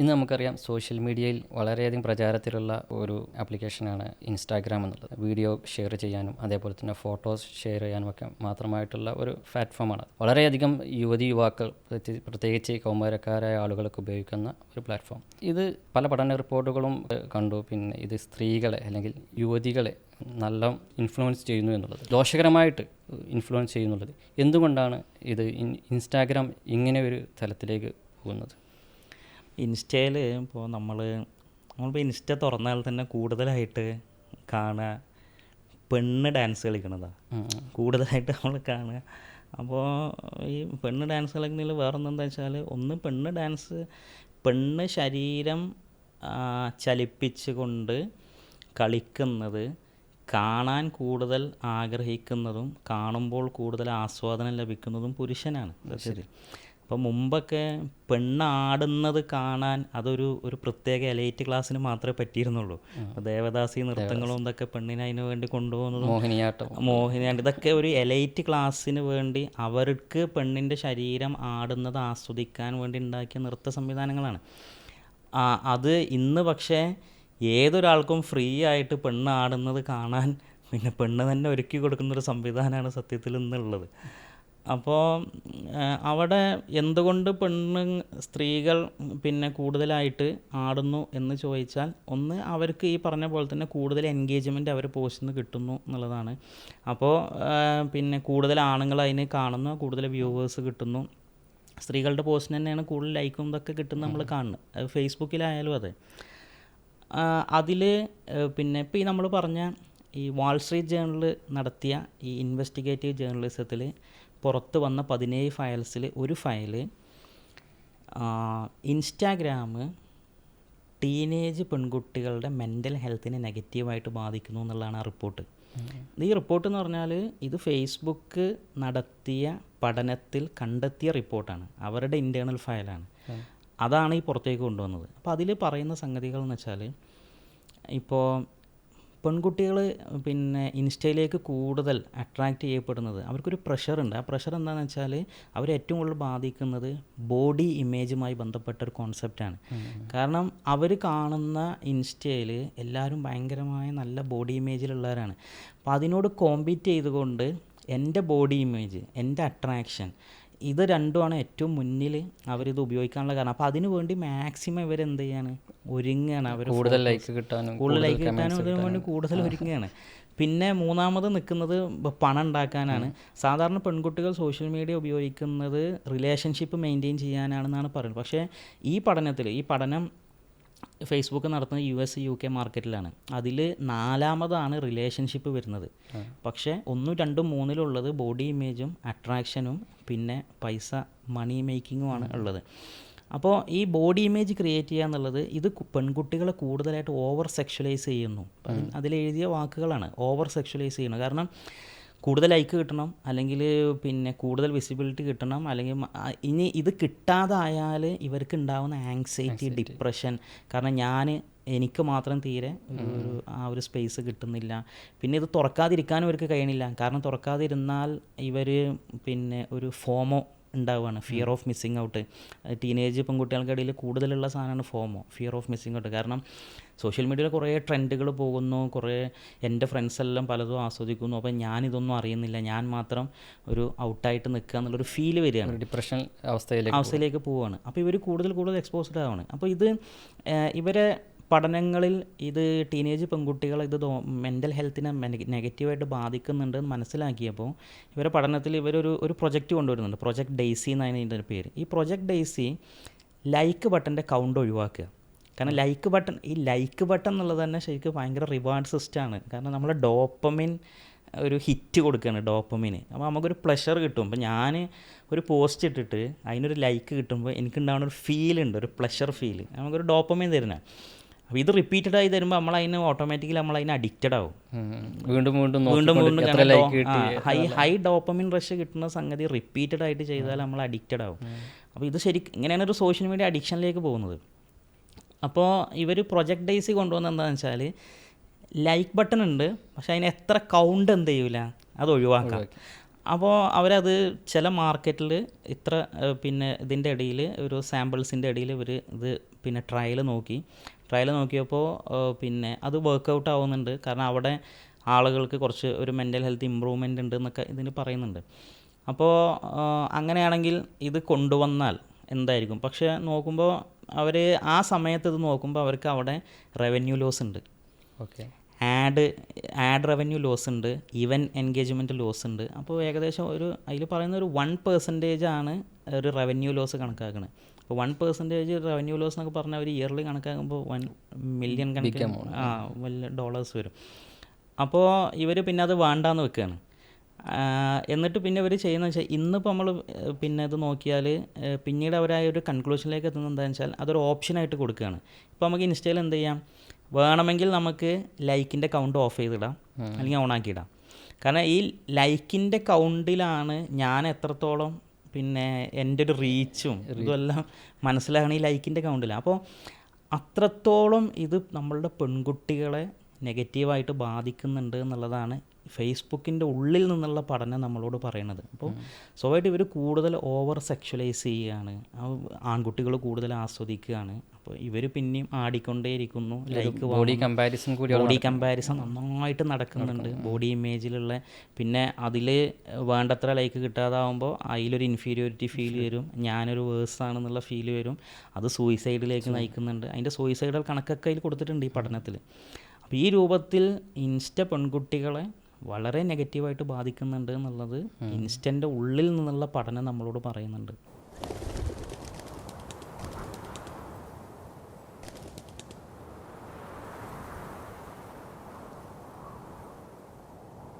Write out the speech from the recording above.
ഇന്ന് നമുക്കറിയാം സോഷ്യൽ മീഡിയയിൽ വളരെയധികം പ്രചാരത്തിലുള്ള ഒരു ആപ്ലിക്കേഷനാണ് ഇൻസ്റ്റാഗ്രാം എന്നുള്ളത്. വീഡിയോ ഷെയർ ചെയ്യാനും അതേപോലെ തന്നെ ഫോട്ടോസ് ഷെയർ ചെയ്യാനും ഒക്കെ മാത്രമായിട്ടുള്ള ഒരു പ്ലാറ്റ്ഫോമാണ്. വളരെയധികം യുവതി യുവാക്കൾ പ്രത്യേകിച്ച് കൗമാരക്കാരായ ആളുകൾക്ക് ഉപയോഗിക്കുന്ന ഒരു പ്ലാറ്റ്ഫോം. ഇത് പല പഠന റിപ്പോർട്ടുകളും കണ്ടു. പിന്നെ ഇത് സ്ത്രീകളെ അല്ലെങ്കിൽ യുവതികളെ നല്ല ഇൻഫ്ലുവൻസ് ചെയ്യുന്നു എന്നുള്ളത്. ദോഷകരമായിട്ട് ഇൻഫ്ലുവൻസ് ചെയ്യുന്നുള്ളത്. എന്തുകൊണ്ടാണ് ഇത് ഇൻ- ഇൻസ്റ്റാഗ്രാം ഇങ്ങനെ ഒരു തലത്തിലേക്ക് പോകുന്നത്? ഇൻസ്റ്റയിൽ ഇപ്പോൾ നമ്മൾ നമ്മളിപ്പോൾ ഇൻസ്റ്റ തുറന്നാൽ തന്നെ കൂടുതലായിട്ട് കാണുക പെണ്ണ് ഡാൻസ് കളിക്കണതാണ് കൂടുതലായിട്ട് നമ്മൾ കാണുക അപ്പോൾ ഈ പെണ്ണ് ഡാൻസ് കളിക്കുന്നതിൽ വേറെ എന്താ വെച്ചാൽ ഒന്ന് പെണ്ണ് ഡാൻസ് പെണ്ണ് ശരീരം ചലിപ്പിച്ചുകൊണ്ട് കളിക്കുന്നത് കാണാൻ കൂടുതൽ ആഗ്രഹിക്കുന്നതും കാണുമ്പോൾ കൂടുതൽ ആസ്വാദനം ലഭിക്കുന്നതും പുരുഷനാണ്. ശരി. അപ്പോൾ മുമ്പൊക്കെ പെണ്ണാടുന്നത് കാണാൻ അതൊരു ഒരു പ്രത്യേക എലൈറ്റ് ക്ലാസ്സിന് മാത്രമേ പറ്റിയിരുന്നുള്ളൂ. ദേവദാസി നൃത്തങ്ങളും ഇതൊക്കെ പെണ്ണിനെ അതിന് വേണ്ടി കൊണ്ടുപോകുന്നതും മോഹിനിയാട്ടം. മോഹിനിയാട്ടം. ഇതൊക്കെ ഒരു എലൈറ്റ് ക്ലാസ്സിന് വേണ്ടി അവർക്ക് പെണ്ണിന്റെ ശരീരം ആടുന്നത് ആസ്വദിക്കാൻ വേണ്ടി ഉണ്ടാക്കിയ നൃത്ത സംവിധാനങ്ങളാണ്. അത് ഇന്ന് പക്ഷേ ഏതൊരാൾക്കും ഫ്രീ ആയിട്ട് പെണ്ണ് ആടുന്നത് കാണാൻ പിന്നെ പെണ്ണ് തന്നെ ഒരുക്കി കൊടുക്കുന്ന ഒരു സംവിധാനമാണ് സത്യത്തിൽ ഇന്നുള്ളത്. അപ്പോൾ അവിടെ എന്തുകൊണ്ട് പെണ്ണ് സ്ത്രീകൾ പിന്നെ കൂടുതലായിട്ട് ആടുന്നു എന്ന് ചോദിച്ചാൽ ഒന്ന് അവർക്ക് ഈ പറഞ്ഞ പോലെ തന്നെ കൂടുതൽ എൻഗേജ്മെന്റ് അവർ പോസ്റ്റിൽ നിന്ന് കിട്ടുന്നു എന്നുള്ളതാണ്. അപ്പോൾ പിന്നെ കൂടുതൽ ആണുങ്ങൾ അതിന് കാണുന്നു കൂടുതൽ വ്യൂവേഴ്സ് കിട്ടുന്നു. സ്ത്രീകളുടെ പോസ്റ്റിന് തന്നെയാണ് കൂടുതൽ ലൈക്കും ഇതൊക്കെ കിട്ടുന്നത് നമ്മൾ കാണുന്നത്. അത് ഫേസ്ബുക്കിലായാലും അതെ. അതിൽ പിന്നെ ഇപ്പോൾ ഈ നമ്മൾ പറഞ്ഞ ഈ വാൾ സ്ട്രീറ്റ് ജേണൽ നടത്തിയ ഈ ഇൻവെസ്റ്റിഗേറ്റീവ് ജേർണലിസത്തിൽ പുറത്ത് വന്ന പതിനേഴ് ഫയൽസിൽ ഒരു ഫയൽ ഇൻസ്റ്റാഗ്രാം ടീനേജ് പെൺകുട്ടികളുടെ മെന്റൽ ഹെൽത്തിനെ നെഗറ്റീവായിട്ട് ബാധിക്കുന്നു എന്നുള്ളതാണ് ആ റിപ്പോർട്ട്. ഈ റിപ്പോർട്ട് എന്ന് പറഞ്ഞാൽ ഇത് ഫേസ്ബുക്ക് നടത്തിയ പഠനത്തിൽ കണ്ടെത്തിയ റിപ്പോർട്ടാണ്. അവരുടെ ഇന്റേർണൽ ഫയലാണ്. അതാണ് ഈ പുറത്തേക്ക് കൊണ്ടുവന്നത്. അപ്പോൾ അതിൽ പറയുന്ന സംഗതികൾ എന്ന് വെച്ചാൽ ഇപ്പോൾ പെൺകുട്ടികൾ പിന്നെ ഇൻസ്റ്റയിലേക്ക് കൂടുതൽ അട്രാക്റ്റ് ചെയ്യപ്പെടുന്നത് അവർക്കൊരു പ്രഷറുണ്ട് ആ പ്രഷർ എന്താണെന്ന് വെച്ചാൽ അവർ ഏറ്റവും കൂടുതൽ ബാധിക്കുന്നത് ബോഡി ഇമേജുമായി ബന്ധപ്പെട്ട ഒരു കോൺസെപ്റ്റാണ് കാരണം അവർ കാണുന്ന ഇൻസ്റ്റയിൽ എല്ലാവരും ഭയങ്കരമായ നല്ല ബോഡി ഇമേജിലുള്ളവരാണ് അപ്പോൾ അതിനോട് കോമ്പീറ്റ് ചെയ്തുകൊണ്ട് എന്റെ ബോഡി ഇമേജ് എന്റെ അട്രാക്ഷൻ ഇത് രണ്ടുമാണ് ഏറ്റവും മുന്നിൽ അവരിത് ഉപയോഗിക്കാനുള്ള കാരണം. അപ്പോൾ അതിനു വേണ്ടി മാക്സിമം ഇവർ എന്ത് ചെയ്യാണ്? ഒരുങ്ങുകയാണ് അവർ കൂടുതൽ ലൈക്ക് കിട്ടാനും കൂടുതൽ ലൈക്ക് കിട്ടാനും ഇതിനു വേണ്ടി കൂടുതൽ ഒരുങ്ങുകയാണ് പിന്നെ മൂന്നാമത് നിൽക്കുന്നത് പണം ഉണ്ടാക്കാനാണ്. സാധാരണ പെൺകുട്ടികൾ സോഷ്യൽ മീഡിയ ഉപയോഗിക്കുന്നത് റിലേഷൻഷിപ്പ് മെയിന്റെയിൻ ചെയ്യാനാണെന്നാണ് പറയുന്നത്. പക്ഷേ ഈ പഠനത്തിൽ ഈ പഠനം ഫേസ്ബുക്ക് നടത്തുന്ന യു എസ് യു കെ മാർക്കറ്റിലാണ് അതിൽ നാലാമതാണ് റിലേഷൻഷിപ്പ് വരുന്നത്. പക്ഷേ ഒന്നും രണ്ടും മൂന്നിലുള്ളത് ബോഡി ഇമേജും അട്രാക്ഷനും പിന്നെ പൈസ മണി മേക്കിങ്ങുമാണ് ഉള്ളത്. അപ്പോൾ ഈ ബോഡി ഇമേജ് ക്രിയേറ്റ് ചെയ്യുക എന്നുള്ളത് ഇത് പെൺകുട്ടികളെ കൂടുതലായിട്ട് ഓവർ സെക്ഷലൈസ് ചെയ്യുന്നു. അതിൽ- അതിലെഴുതിയ വാക്കുകളാണ് ഓവർ സെക്ഷലൈസ് ചെയ്യുന്നത്. കാരണം കൂടുതൽ ലൈക്ക് കിട്ടണം അല്ലെങ്കിൽ പിന്നെ കൂടുതൽ വിസിബിലിറ്റി കിട്ടണം അല്ലെങ്കിൽ ഇനി ഇത് കിട്ടാതായാൽ ഇവർക്ക് ഉണ്ടാകുന്ന ആങ്സൈറ്റി ഡിപ്രഷൻ കാരണം ഞാൻ എനിക്ക് മാത്രം തീരെ ഒരു ഒരു ആ ഒരു സ്പേസ് കിട്ടുന്നില്ല. പിന്നെ ഇത് തുറക്കാതിരിക്കാനും ഇവർക്ക് കഴിയണില്ല. കാരണം തുറക്കാതിരുന്നാൽ ഇവർ പിന്നെ ഒരു ഫോമോ ഉണ്ടാവുകയാണ്. Fear of missing out teenage പെൺകുട്ടികൾക്കിടയിൽ കൂടുതലുള്ള സാധനമാണ് FOMO fear of missing out കാരണം സോഷ്യൽ മീഡിയയിൽ കുറേ ട്രെൻഡുകൾ പോകുന്നു കുറേ എന്റെ ഫ്രണ്ട്സ് എല്ലാം പലതും ആസ്വദിക്കുന്നു. അപ്പോൾ ഞാനിതൊന്നും അറിയുന്നില്ല. ഞാൻ മാത്രം ഒരു ഔട്ടായിട്ട് നിൽക്കുക എന്നുള്ളൊരു ഫീൽ വരികയാണ്. ഡിപ്രഷൻ അവസ്ഥയിലേക്ക് അവസ്ഥയിലേക്ക് പോവുകയാണ്. അപ്പോൾ ഇവർ കൂടുതൽ കൂടുതൽ എക്സ്പോസ്ഡ് ആവുകയാണ്. അപ്പോൾ ഇത് ഇവരെ പഠനങ്ങളിൽ ഇത് ടീനേജ് പെൺകുട്ടികൾ ഇത് മെന്റൽ ഹെൽത്തിനെ നെഗറ്റീവായിട്ട് ബാധിക്കുന്നുണ്ട് മനസ്സിലാക്കിയപ്പോൾ ഇവരെ പഠനത്തിൽ ഇവരൊരു ഒരു പ്രൊജക്റ്റ് കൊണ്ടുവരുന്നുണ്ട്. പ്രൊജക്ട് ഡെയ്സി എന്നാണ് ഇതിന്റെ പേര്. ഈ പ്രൊജക്ട് ഡെയ്സി ലൈക്ക് ബട്ടന്റെ കൗണ്ട് ഒഴിവാക്കുക. കാരണം ലൈക്ക് ബട്ടൺ ഈ ലൈക്ക് ബട്ടൺ എന്നുള്ളത് തന്നെ ശരിക്കും ഭയങ്കര റിവാർഡ് സിസ്റ്റമാണ് കാരണം നമ്മൾ ഡോപ്പമിൻ ഒരു ഹിറ്റ് കൊടുക്കുകയാണ് ഡോപ്പമിന് അപ്പോൾ നമുക്കൊരു പ്ലഷർ കിട്ടും. അപ്പോൾ ഞാൻ ഒരു പോസ്റ്റ് ഇട്ടിട്ട് അതിനൊരു ലൈക്ക് കിട്ടുമ്പോൾ എനിക്കുണ്ടാവുന്ന ഒരു ഫീൽ ഉണ്ട് ഒരു പ്ലഷർ ഫീൽ നമുക്കൊരു ഡോപ്പമിൻ തരുന്ന അപ്പോൾ ഇത് റിപ്പീറ്റഡ് ആയി തരുമ്പോൾ നമ്മൾ അതിന് ഓട്ടോമാറ്റിക്കലി നമ്മൾ അതിന് അഡിക്റ്റഡ് ആവും വീണ്ടും വീണ്ടും വീണ്ടും വീണ്ടും ഹൈ ഹൈ ഡോപ്പമിൻ റഷ് കിട്ടുന്ന സംഗതി റിപ്പീറ്റഡ് ആയിട്ട് ചെയ്താൽ നമ്മൾ അഡിക്റ്റഡ് ആവും. അപ്പോൾ ഇത് ശരി ഇങ്ങനെയാണ് ഒരു സോഷ്യൽ മീഡിയ അഡിക്ഷനിലേക്ക് പോകുന്നത്. അപ്പോൾ ഇവർ പ്രൊജക്ട് ഡേയ്സ് കൊണ്ടുവന്ന എന്താണെന്ന് വെച്ചാൽ ലൈക്ക് ബട്ടൺ ഉണ്ട് പക്ഷെ അതിന് എത്ര കൗണ്ട് എന്ത് ചെയ്യൂല അത് ഒഴിവാക്കാം. അപ്പോൾ അവരത് ചില മാർക്കറ്റിൽ ഇത്ര പിന്നെ ഇതിന്റെ ഇടയിൽ ഒരു സാമ്പിൾസിന്റെ ഇടയിൽ ഇവർ ഇത് പിന്നെ ട്രയൽ നോക്കി. ട്രയൽ നോക്കിയപ്പോൾ പിന്നെ അത് വർക്കൗട്ട് ആവുന്നുണ്ട്. കാരണം അവിടെ ആളുകൾക്ക് കുറച്ച് ഒരു മെന്റൽ ഹെൽത്ത് ഇമ്പ്രൂവ്മെന്റ് ഉണ്ട് എന്നൊക്കെ ഇതിന് പറയുന്നുണ്ട്. അപ്പോൾ അങ്ങനെയാണെങ്കിൽ ഇത് കൊണ്ടുവന്നാൽ എന്തായിരിക്കും? പക്ഷേ നോക്കുമ്പോൾ അവർ ആ സമയത്ത് ഇത് നോക്കുമ്പോൾ അവർക്ക് അവിടെ റവന്യൂ ലോസ് ഉണ്ട്. Okay ad ad revenue loss ഉണ്ട് ഈവൻ എൻഗേജ്മെന്റ് ലോസ് ഉണ്ട്. അപ്പോൾ ഏകദേശം ഒരു അതിൽ പറയുന്ന ഒരു വൺ പെർസെന്റേജ് ആണ് ഒരു റവന്യൂ ലോസ് കണക്കാക്കുന്നത് അപ്പോൾ വൺ പെർസെന്റേജ് റവന്യൂ ലോസ് എന്നൊക്കെ പറഞ്ഞാൽ ഒരു ഇയർലി കണക്കാക്കുമ്പോൾ വൺ മില്യൺ കണക്ക് ആ വലിയ ഡോളേഴ്സ് വരും. അപ്പോൾ ഇവർ പിന്നെ അത് വേണ്ടാന്ന് വെക്കുകയാണ്. എന്നിട്ട് പിന്നെ ഇവർ ചെയ്യുന്നത് വെച്ചാൽ ഇന്നിപ്പോൾ നമ്മൾ പിന്നെ ഇത് നോക്കിയാൽ പിന്നീട് അവരായ ഒരു കൺക്ലൂഷനിലേക്ക് എത്തുന്നത് എന്താണെന്ന് വെച്ചാൽ അതൊരു ഓപ്ഷനായിട്ട് കൊടുക്കുകയാണ്. ഇപ്പോൾ നമുക്ക് ഇൻസ്റ്റയിൽ എന്ത് ചെയ്യാം? വേണമെങ്കിൽ നമുക്ക് ലൈക്കിന്റെ കൗണ്ട് ഓഫ് ചെയ്തിടാം. അല്ലെങ്കിൽ ഓണാക്കി ഇടാം കാരണം ഈ ലൈക്കിന്റെ കൗണ്ടിലാണ് ഞാൻ എത്രത്തോളം പിന്നെ എന്റെ ഒരു റീച്ചും ഇതെല്ലാം മനസ്സിലാകണം ഈ ലൈക്കിന്റെ കൗണ്ടിലാണ് അപ്പോൾ അത്രത്തോളം ഇത് നമ്മളുടെ പെൺകുട്ടികളെ നെഗറ്റീവായിട്ട് ബാധിക്കുന്നുണ്ട് എന്നുള്ളതാണ് ഫേസ്ബുക്കിന്റെ ഉള്ളിൽ നിന്നുള്ള പഠനം നമ്മളോട് പറയണത്. അപ്പോൾ സ്വാഭാവികമായിട്ട് ഇവർ കൂടുതൽ ഓവർ സെക്ഷലൈസ് ചെയ്യുകയാണ്. ആ ആൺകുട്ടികൾ കൂടുതൽ ആസ്വദിക്കുകയാണ്. അപ്പോൾ ഇവർ പിന്നെയും ആടിക്കൊണ്ടേയിരിക്കുന്നു. ലൈക്ക് ബോഡി കമ്പാരിസൺ കൂടി ബോഡി കമ്പാരിസൺ നന്നായിട്ട് നടക്കുന്നുണ്ട്. ബോഡി ഇമേജിലുള്ള പിന്നെ അതിൽ വേണ്ടത്ര ലൈക്ക് കിട്ടാതാവുമ്പോൾ അതിലൊരു ഇൻഫീരിയോറിറ്റി ഫീൽ വരും. ഞാനൊരു വേഴ്സ് ആണെന്നുള്ള ഫീൽ വരും. അത് സൂയിസൈഡിലേക്ക് നയിക്കുന്നുണ്ട്. അതിന്റെ സൂയിസൈഡൽ കണക്കൊക്കെ അതിൽ കൊടുത്തിട്ടുണ്ട് ഈ പഠനത്തിൽ അപ്പോൾ ഈ രൂപത്തിൽ ഇൻസ്റ്റ പെൺകുട്ടികളെ വളരെ നെഗറ്റീവായിട്ട് ബാധിക്കുന്നുണ്ട് എന്നുള്ളത് ഇൻസ്റ്റന്റെ ഉള്ളിൽ നിന്നുള്ള പഠനം നമ്മളോട് പറയുന്നുണ്ട്.